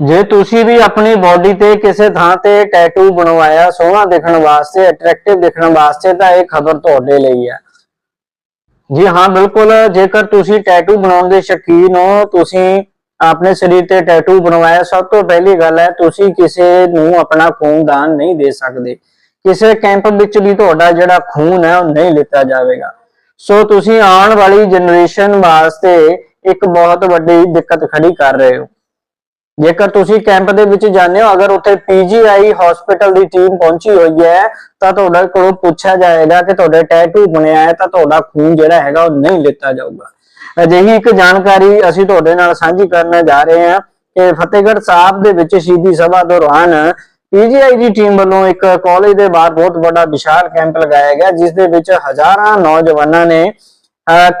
ਜੇ ਤੁਸੀਂ ਵੀ ਆਪਣੀ ਬਾਡੀ ਤੇ ਕਿਸੇ ਥਾਂ ਤੇ ਟੈਟੂ ਬਣਵਾਇਆ, ਸੋਹਣਾ ਦਿਖਣ ਵਾਸਤੇ ਅਟਰੈਕਟਿਵ ਦਿਖਣ ਵਾਸਤੇ, ਤਾਂ ਇਹ ਖਬਰ ਤੁਹਾਡੇ ਲਈ ਹੈ। ਜੀ ਹਾਂ, ਬਿਲਕੁਲ, ਜੇਕਰ ਤੁਸੀਂ ਟੈਟੂ ਬਣਾਉਣ ਦੇ ਸ਼ੌਕੀਨ ਹੋ, ਤੁਸੀਂ ਆਪਣੇ ਸਰੀਰ ਤੇ ਟੈਟੂ ਬਣਵਾਇਆ, ਸਭ ਤੋਂ ਪਹਿਲੀ ਗੱਲ ਹੈ, ਤੁਸੀਂ ਕਿਸੇ ਨੂੰ ਆਪਣਾ ਖੂਨ ਦਾਨ ਨਹੀਂ ਦੇ ਸਕਦੇ। ਕਿਸੇ ਕੈਂਪ ਵਿੱਚ ਵੀ ਤੁਹਾਡਾ ਜਿਹੜਾ ਖੂਨ ਹੈ, ਉਹ ਨਹੀਂ ਲਿੱਤਾ ਜਾਵੇਗਾ। ਸੋ ਤੁਸੀਂ ਆਉਣ ਵਾਲੀ ਜਨਰੇਸ਼ਨ ਵਾਸਤੇ ਇੱਕ ਬਹੁਤ ਵੱਡੀ ਦਿੱਕਤ ਖੜੀ ਕਰ ਰਹੇ ਹੋ। ਜੇਕਰ ਤੁਸੀਂ ਕੈਂਪ ਦੇ ਵਿੱਚ ਜਾਂਦੇ ਹੋ, ਅਗਰ ਉੱਥੇ ਪੀਜੀਆਈ ਹਸਪੀਟਲ ਦੀ ਟੀਮ ਪਹੁੰਚੀ ਹੋਈ ਹੈ, ਤਾਂ ਤੁਹਾਡੇ ਕੋਲੋਂ ਪੁੱਛਿਆ ਜਾਏਗਾ ਕਿ ਤੁਹਾਡੇ ਟੈਟੂ ਬਣਿਆ ਹੈ, ਤਾਂ ਤੁਹਾਡਾ ਖੂਨ ਜਿਹੜਾ ਹੈਗਾ ਉਹ ਨਹੀਂ ਲਿੱਤਾ ਜਾਊਗਾ। ਅਜਿਹੀ ਇੱਕ ਜਾਣਕਾਰੀ ਅਸੀਂ ਤੁਹਾਡੇ ਨਾਲ ਸਾਂਝੀ ਕਰਨ ਜਾ ਰਹੇ ਹਾਂ ਕਿ ਫਤਿਹਗੜ੍ਹ ਸਾਹਿਬ ਦੇ ਵਿੱਚ ਸ਼ਹੀਦੀ ਸਭਾ ਦੌਰਾਨ ਪੀਜੀਆਈ ਦੀ ਟੀਮ ਵੱਲੋਂ ਇੱਕ ਕਾਲਜ ਦੇ ਬਾਹਰ ਬਹੁਤ ਵੱਡਾ ਵਿਸ਼ਾਲ ਕੈਂਪ ਲਗਾਇਆ ਗਿਆ, ਜਿਸ ਦੇ ਵਿੱਚ ਹਜ਼ਾਰਾਂ ਨੌਜਵਾਨਾਂ ਨੇ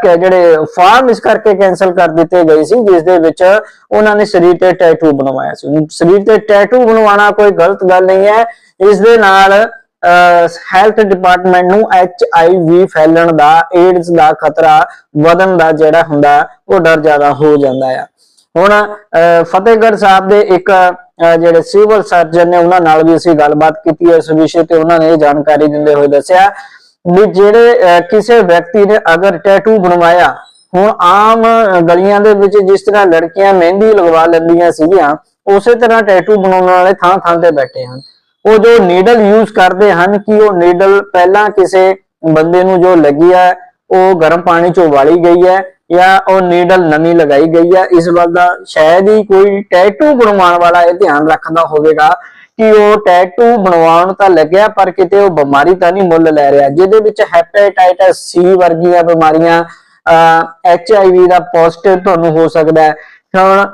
ਕ- ਜਿਹੜੇ ਫਾਰਮ ਇਸ ਕਰਕੇ ਕੈਨਸਲ ਕਰ ਦਿੱਤੇ ਗਏ ਸੀ ਜਿਸ ਦੇ ਵਿੱਚ ਉਹਨਾਂ ਨੇ ਸਰੀਰ ਤੇ ਟੈਟੂ ਬਣਵਾਇਆ ਸੀ। ਸਰੀਰ ਤੇ ਟੈਟੂ ਬਣਵਾਉਣਾ ਕੋਈ ਗਲਤ ਗੱਲ ਨਹੀਂ ਹੈ। ਇਸ ਦੇ ਨਾਲ ਹੈਲਥ ਡਿਪਾਰਟਮੈਂਟ ਨੂੰ ਐਚ ਆਈ ਵੀ ਫੈਲਣ ਦਾ ਏਡਸ ਦਾ ਖਤਰਾ ਵਧਣ ਦਾ ਜਿਹੜਾ ਹੁੰਦਾ ਉਹ ਡਰ ਜ਼ਿਆਦਾ ਹੋ ਜਾਂਦਾ ਆ। ਹੁਣ ਅਹ, ਫਤਿਹਗੜ੍ਹ ਸਾਹਿਬ ਦੇ ਇੱਕ ਜਿਹੜੇ ਸਿਵਲ ਸਰਜਨ ਨੇ ਉਹਨਾਂ ਨਾਲ ਵੀ ਅਸੀਂ ਗੱਲਬਾਤ ਕੀਤੀ ਹੈ ਇਸ ਵਿਸ਼ੇ ਤੇ। ਉਹਨਾਂ ਨੇ ਇਹ ਜਾਣਕਾਰੀ ਦਿੰਦੇ ਹੋਏ ਦੱਸਿਆ ਵੀ ਜਿਹੜੇ ਕਿਸੇ ਵਿਅਕਤੀ ਨੇ ਅਗਰ ਟੈਟੂ ਬਣਵਾਇਆ, ਹੁਣ ਆਮ ਗਲੀਆਂ ਦੇ ਵਿੱਚ ਜਿਸ ਤਰ੍ਹਾਂ ਲੜਕੀਆਂ ਮਹਿੰਦੀ ਲਗਵਾ ਲੈਂਦੀਆਂ ਸੀਗੀਆਂ, ਉਸੇ ਤਰ੍ਹਾਂ ਟੈਟੂ ਬਣਾਉਣ ਵਾਲੇ ਥਾਂ ਥਾਂ ਤੇ ਬੈਠੇ ਹਨ। ਉਹ ਜੋ ਨੀਡਲ ਯੂਜ਼ ਕਰਦੇ ਹਨ ਕਿ ਉਹ ਨੀਡਲ ਪਹਿਲਾਂ ਕਿਸੇ ਬੰਦੇ ਨੂੰ ਜੋ ਲੱਗੀ ਹੈ, ਉਹ ਗਰਮ ਪਾਣੀ ਚ ਉਬਾਲੀ ਗਈ ਹੈ ਜਾਂ ਉਹ ਨੀਡਲ ਨਵੀਂ ਲਗਾਈ ਗਈ ਹੈ, ਇਸ ਵੱਲ ਦਾ ਸ਼ਾਇਦ ਹੀ ਕੋਈ ਟੈਟੂ ਬਣਵਾਉਣ ਵਾਲਾ ਇਹ ਧਿਆਨ ਰੱਖਦਾ ਹੋਵੇਗਾ ਕਿ ਉਹ ਟੈਟੂ ਬਣਵਾਉਣ ਤਾਂ ਲੱਗਿਆ ਪਰ ਕਿਤੇ ਉਹ ਬਿਮਾਰੀ ਤਾਂ ਨਹੀਂ ਮੁੱਲ ਲੈ ਰਿਹਾ ਜਿਹਦੇ ਵਿੱਚ ਹੈਪੇਟਾਈਟਸ ਸੀ ਵਰਗੀਆਂ ਬਿਮਾਰੀਆਂ H I we the positive ਤੁਹਾਨੂੰ ਹੋ ਸਕਦਾ ਹੈ। ਹੁਣ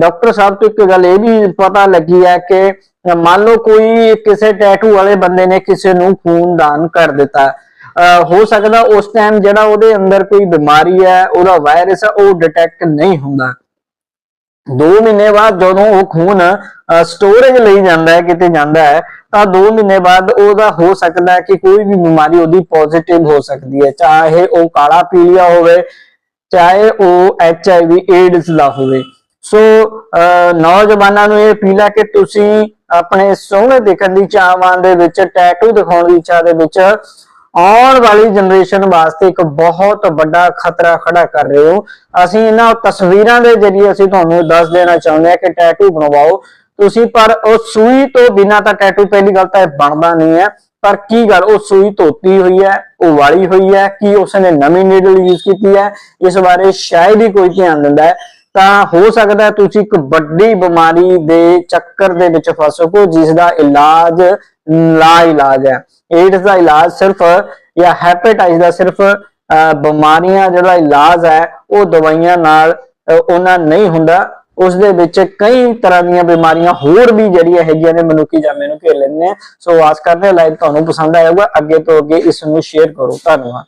ਡਾਕਟਰ ਸਾਹਿਬ ਤੋਂ ਇੱਕ ਗੱਲ ਇਹ ਵੀ ਪਤਾ ਲੱਗੀ ਹੈ ਕਿ ਮੰਨ ਲਓ ਕੋਈ ਕਿਸੇ ਟੈਟੂ ਵਾਲੇ ਬੰਦੇ ਨੇ ਕਿਸੇ ਨੂੰ ਖੂਨ ਦਾਨ ਕਰ ਦਿੱਤਾ। ਅਹ, ਹੋ ਸਕਦਾ ਉਸ ਟਾਈਮ ਜਿਹੜਾ ਉਹਦੇ ਅੰਦਰ ਕੋਈ ਬਿਮਾਰੀ ਹੈ ਉਹਦਾ ਵਾਇਰਸ ਹੈ ਉਹ ਡਿਟੈਕਟ ਨਹੀਂ ਹੁੰਦਾ। 2 ਮਹੀਨੇ ਬਾਅਦ ਜਦੋਂ ਉਹ ਖੂਨ ਸਟੋਰੇਜ ਲਈ ਜਾਂਦਾ ਹੈ ਕਿਤੇ ਜਾਂਦਾ ਹੈ ਤਾਂ 2 ਮਹੀਨੇ ਬਾਅਦ ਉਹਦਾ ਹੋ ਸਕਦਾ ਹੈ ਕਿ ਕੋਈ ਵੀ ਬਿਮਾਰੀ ਉਹਦੀ ਪੋਜ਼ਿਟਿਵ ਹੋ ਸਕਦੀ ਹੈ ਚਾਹੇ ਉਹ ਕਾਲਾ ਪੀਲੀਆ ਹੋਵੇ ਚਾਹੇ ਉਹ ਐਚ ਆਈ ਵੀ ਏਡਸ ਦਾ ਹੋਵੇ। ਸੋ ਅਹ, ਨੌਜਵਾਨਾਂ ਨੂੰ ਇਹ ਅਪੀਲ ਹੈ ਕਿ ਤੁਸੀਂ ਆਪਣੇ ਸੋਹਣੇ ਦਿਖਣ ਦੀ ਚਾਹਵਾਂ ਦੇ ਵਿੱਚ ਟੈਟੂ ਦਿਖਾਉਣ ਦੀ ਇੱਛਾ ਦੇ ਵਿੱਚ ਆਉਣ ਵਾਲੀ ਜਨਰੇਸ਼ਨ ਵਾਸਤੇ ਇੱਕ ਬਹੁਤ ਵੱਡਾ ਖਤਰਾ ਖੜਾ ਕਰ ਰਹੇ ਹੋ। ਅਸੀਂ ਇਹਨਾਂ ਤਸਵੀਰਾਂ ਦੇ ਜ਼ਰੀਏ ਅਸੀਂ ਤੁਹਾਨੂੰ ਦੱਸ ਦੇਣਾ ਚਾਹੁੰਦੇ ਹਾਂ ਕਿ ਟੈਟੂ ਬਣਵਾਓ। ਤੁਸੀਂ ਪਰ ਉਹ ਸੂਈ ਤੋਂ ਬਿਨਾ ਤਾਂ ਟੈਟੂ ਪਹਿਲੀ ਗੱਲ ਤਾਂ ਇਹ ਬਣਦਾ ਨਹੀਂ ਹੈ। ਪਰ ਕੀ ਗੱਲ, ਉਹ ਸੂਈ ਧੋਤੀ ਹੋਈ ਹੈ ਉਹ ਵਾਲੀ ਹੋਈ ਹੈ, ਕੀ ਉਸਨੇ ਨਵੀਂ ਨੀਡਲ ਯੂਜ਼ ਕੀਤੀ ਹੈ, ਇਸ ਬਾਰੇ ਸ਼ਾਇਦ ਹੀ ਕੋਈ ਧਿਆਨ ਦਿੰਦਾ ਹੈ। ਤਾਂ ਹੋ ਸਕਦਾ ਤੁਸੀਂ ਇੱਕ ਵੱਡੀ ਬਿਮਾਰੀ ਦੇ ਚੱਕਰ ਦੇ ਵਿੱਚ ਫਸੋਗੇ ਜਿਸ ਦਾ ਇਲਾਜ ਲਾ ਇਲਾਜ ਹੈ। ਏਡਸ ਦਾ ਇਲਾਜ ਸਿਰਫ ਜਾਂ ਹੈਪੇਟਾਈਟਸ ਦਾ ਸਿਰਫ ਅਹ, ਬਿਮਾਰੀਆਂ ਜਿਹੜਾ ਇਲਾਜ ਹੈ ਉਹ ਦਵਾਈਆਂ ਨਾਲ ਉਹਨਾਂ ਨਹੀਂ ਹੁੰਦਾ। ਉਸ ਦੇ ਵਿੱਚ ਕਈ ਤਰ੍ਹਾਂ ਦੀਆਂ ਬਿਮਾਰੀਆਂ ਹੋਰ ਵੀ ਜਿਹੜੀਆਂ ਹੈਗੀਆਂ ਨੇ ਮਨੁੱਖੀ ਜਾਮੇ ਨੂੰ ਘੇਰ ਲੈਂਦੇ ਨੇ ਸੋ ਆਸ ਕਰਦੇ ਹਾਂ ਲਾਈਵ ਤੁਹਾਨੂੰ ਪਸੰਦ ਆਇਆ ਹੋਊਗਾ। ਅੱਗੇ ਤੋਂ ਅੱਗੇ ਇਸ ਨੂੰ ਸ਼ੇਅਰ ਕਰੋ। ਧੰਨਵਾਦ।